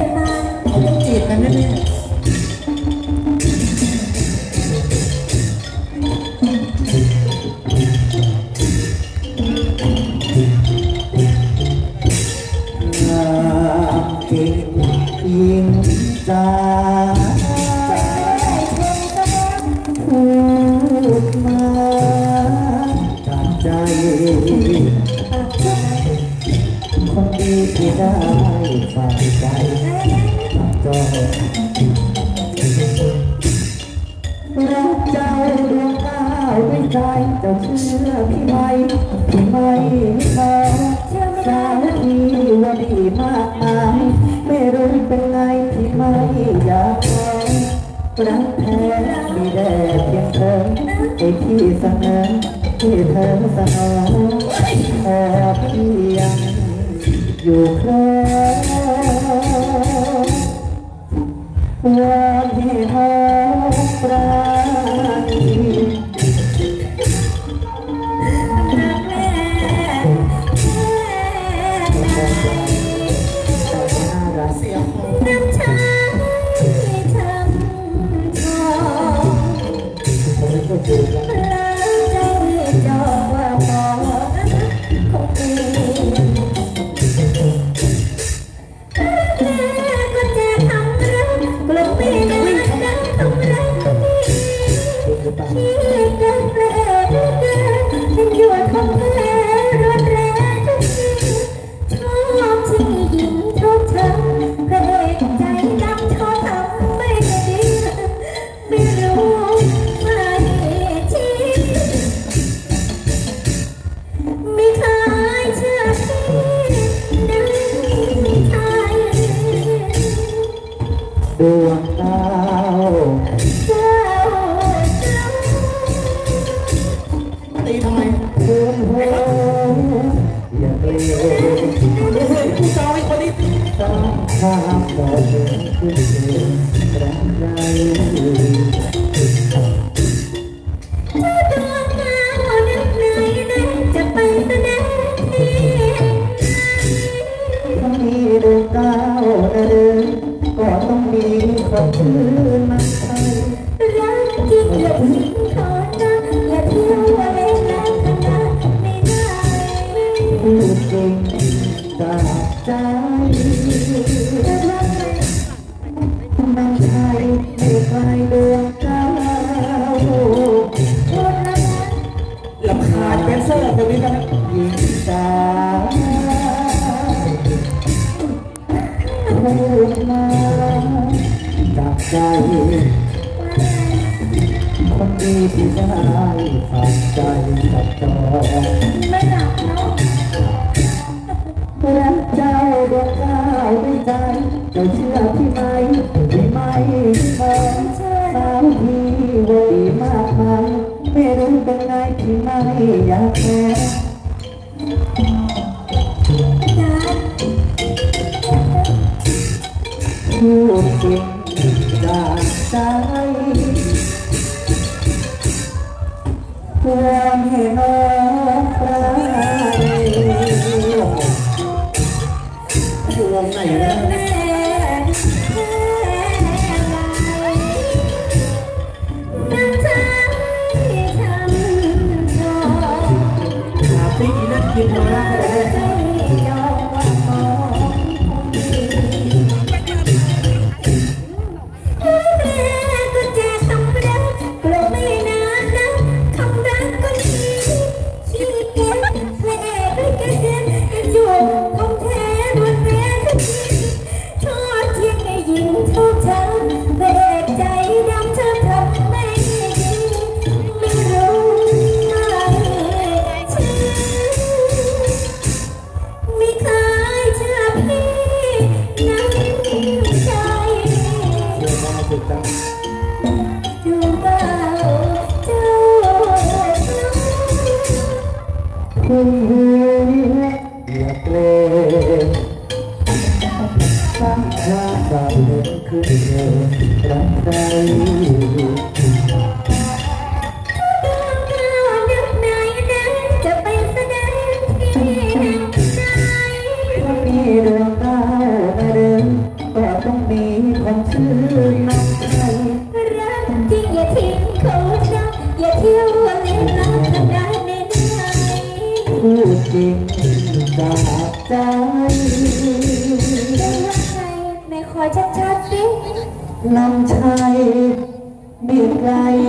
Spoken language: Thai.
ยมาเขาต้องจีบกันแน่ง รักเจ้าดวงดาวด้วยใจเจ้าเชื่อพี่ไหมพี่ไม่มองสาวที่ว่าดีมากมายไม่รู้เป็นไงที่ไม่อยากมองรักแท้มีแด่เพียงเธอไอ้ที่เสนอที่เธอเสนอแค่พี่ยังอยู่ครอ งวั ข้ามบ่อเดินขึ้นเดินแรงใจเจ้าดวงดาวนึกไหนฉันจะไปแสดงที่ถ้ามีดวงดาวนะเดินก็ต้องมีคนชื่นมันใช่รักจริงอย่าทิ้งขอ คนดีที่ได้ฝากใจกับจอไม่หนักเนาะรักเจ้าดวงดาวด้วยใจเจ้าเชื่อพี่ไหมพี่ไหม่มอสาวที่ว่าดีมากมายไม่รู้เป็นไงพี่ไม่อยากแพ้จ้าพูดจริงจากใจ ควรให้น้องปราณีอยู่วงไหนนะแม่แม่ไรน้ำใจทำรอหา คุณดีอย่าเกรงสร้ จริงจากใจเรื่องว่าใครไหนขอชัดๆสินำชัยมีไกลเดือนกา